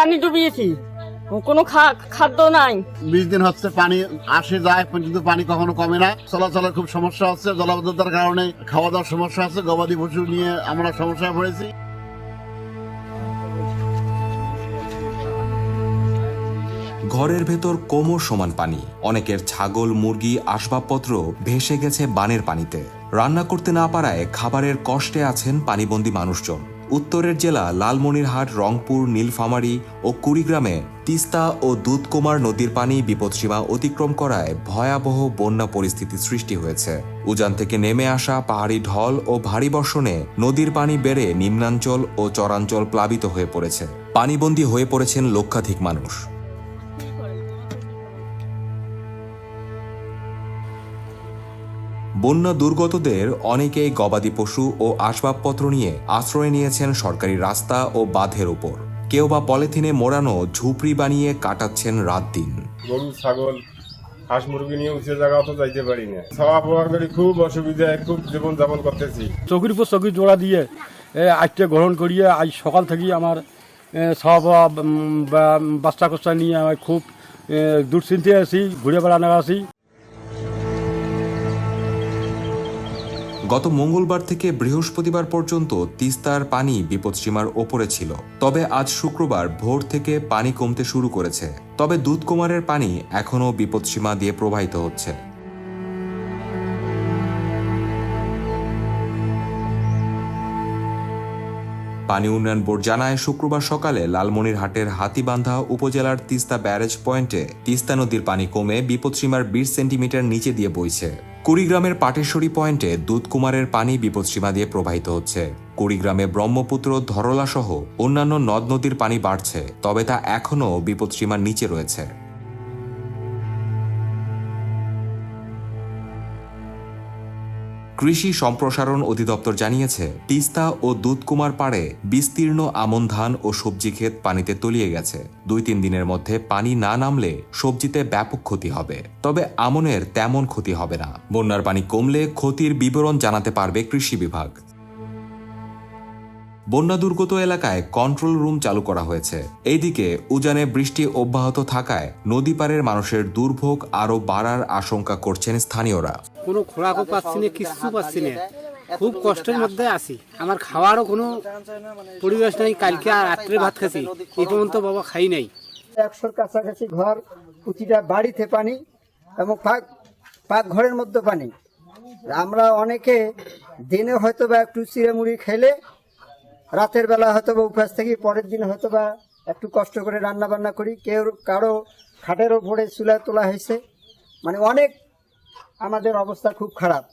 পানি ডুবিয়েছি। কোনো খাদ্য নাই। বিশ দিন হচ্ছে পানি আসে যায় কিন্তু পানি কখনো কমে না। চলাচলের খুব সমস্যা হচ্ছে। জলাবদ্ধতার কারণে খাওয়া দাওয়ার সমস্যা আছে। গবাদি পশু নিয়ে আমরা সমস্যায় পড়েছি। ঘরের ভেতর কোমর সমান পানি। অনেকের ছাগল মুরগি আসবাবপত্র ভেসে গেছে বানের পানিতে। রান্না করতে না পারায় খাবারের কষ্টে আছেন পানিবন্দী মানুষজন। উত্তরের জেলা লালমনিরহাট, রংপুর, নীলফামারী ও কুড়িগ্রামে তিস্তা ও দুধকুমার নদীর পানি বিপদসীমা অতিক্রম করায় ভয়াবহ বন্যা পরিস্থিতি সৃষ্টি হয়েছে। উজান থেকে নেমে আসা পাহাড়ি ঢল ও ভারী বর্ষণে নদীর পানি বেড়ে নিম্নাঞ্চল ও চরাঞ্চল প্লাবিত হয়ে পড়েছে। পানিবন্দী হয়ে পড়েছেন লক্ষাধিক মানুষ। বন্যা দুর্গতদের অনেকেই গবাদি পশু ও আসবাবপত্র নিয়ে আশ্রয় নিয়েছেন সরকারি রাস্তা ও বাঁধের উপর। কেউ বা পলিথিনে মোড়ানো ঝুপড়ি বানিয়ে কাটাচ্ছেন রাত দিন। গরু ছাগল হাঁস মুরগি নিয়ে উঁচু জায়গাও তো যাইতে পারি না। খাওয়া পাওয়া করে খুব অসুবিধায় খুব জীবন যাপন করতেছি। চকির উপর চকি জোড়া দিয়ে আজকে গ্রহণ করিয়ে আজ সকাল থেকেই আমার সব বাচ্চা কচ্চা নিয়ে আমি খুব এ, দুশ্চিন্তে আছি ঘুরে বেড়ানো আছি। গত মঙ্গলবার থেকে বৃহস্পতিবার পর্যন্ত তিস্তার পানি বিপদসীমার ওপরে ছিল। তবে আজ শুক্রবার ভোর থেকে পানি কমতে শুরু করেছে। তবে দুধকুমারের পানি এখনও বিপদসীমা দিয়ে প্রবাহিত হচ্ছে। পানি উন্নয়ন বোর্ড জানায়, শুক্রবার সকালে লালমনিরহাটের হাতিবান্ধা উপজেলার তিস্তা ব্যারেজ পয়েন্টে তিস্তা নদীর পানি কমে বিপদসীমার বিশ সেন্টিমিটার নিচে দিয়ে বইছে। কুড়িগ্রামের পাটেশ্বরী পয়েন্টে দুধকুমারের পানি বিপদসীমা দিয়ে প্রবাহিত হচ্ছে। কুড়িগ্রামে ব্রহ্মপুত্র ধরলা সহ অন্যান্য নদ নদীর পানি বাড়ছে, তবে তা এখনও বিপদসীমার নিচে রয়েছে। কৃষি সম্প্রসারণ অধিদপ্তর জানিয়েছে, তিস্তা ও দুধকুমার পাড়ে বিস্তীর্ণ আমন ধান ও সবজি ক্ষেত পানিতে তলিয়ে গেছে। দুই তিন দিনের মধ্যে পানি না নামলে সবজিতে ব্যাপক ক্ষতি হবে। তবে আমনের তেমন ক্ষতি হবে না। বন্যার পানি কমলে ক্ষতির বিবরণ জানাতে পারবে কৃষি বিভাগ। বন্যা দুর্গত এলাকায় কন্ট্রোল রুম চালু করা হয়েছে। এইদিকে উজানে বৃষ্টি অব্যাহত থাকায় নদী পারের মানুষের দুর্ভোগ আরও বাড়ার আশঙ্কা করছেন স্থানীয়রা। কোনো খোরাকও পাচ্ছি না কিচ্ছু পাচ্ছি না। খুব কষ্টের মধ্যে আছি। আমার খাওয়ারও কোনো পরিবেশ নাই। কালকে আর রাত্রে ভাত খাচ্ছি এই পর্যন্ত বাবা খাই নাই। একশোর কাছাকাছি ঘর প্রতিটা বাড়িতে পানি এবং পাক পাক ঘরের মধ্যে পানি। আমরা অনেকে দিনে হয়তো বা একটু চিড়ে মুড়ি খেলে রাতের বেলা হয়তো বা উপাস থেকে পরের দিন হয়তো বা একটু কষ্ট করে রান্না বান্না করি। কেউ কারও খাটের ওপরে চুলা তোলা হয়েছে। মানে অনেক আমাদের অবস্থা খুব খারাপ।